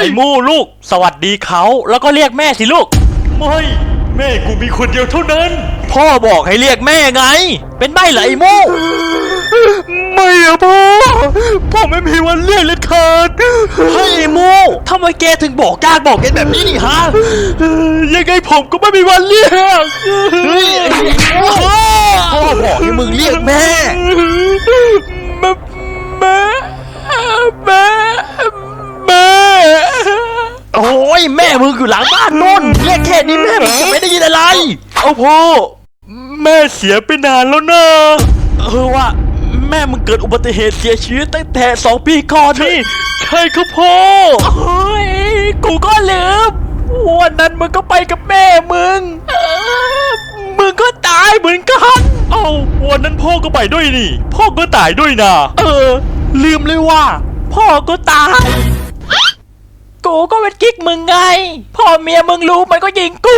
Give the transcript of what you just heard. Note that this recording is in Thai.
ไอ้มูลูก สวัสดีเขาแล้วก็เรียกแม่สิลูก ไม่แม่กูมีคนเดียวเท่านั้น พ่อบอกให้เรียกแม่ไง เป็นใบเหรอไอ้มูไม่อะพ่อพ่อไม่มีวันเรียกเล็ดขาดเฮ้ยไอ้มูทำไมแกถึงบอกยากบอกเย็นแบบนี้นี่ฮะยังไงผมก็ไม่มีวันเรียกเฮ้ยไอ้พ่อพ่อบอกให้มึงเรียกแม่ โอ้ยแม่มึงอยู่หลังบ้านนู่นเรียกแค่นี้แม่มึงจะไม่ได้ยินอะไร เอาพ่อแม่เสียไปนานแล้วนะเออว่าแม่มึงเกิดอุบัติเหตุเสียชีวิตตั้งแต่สองปีก่อนนี่ใช่ครับพ่อเฮ้ยกูก็ลืมวันนั้นมึงก็ไปกับแม่มึงเออมึงก็ตายเหมือนกันเอาวันนั้นพ่อก็ไปด้วยนี่ พ่อก็ตายด้วยนะเออ ลืมเลยว่า พ่อก็ตาย กูก็เป็นกิ๊กมึงไง พ่อเมียมึงรู้มันก็ยิงกู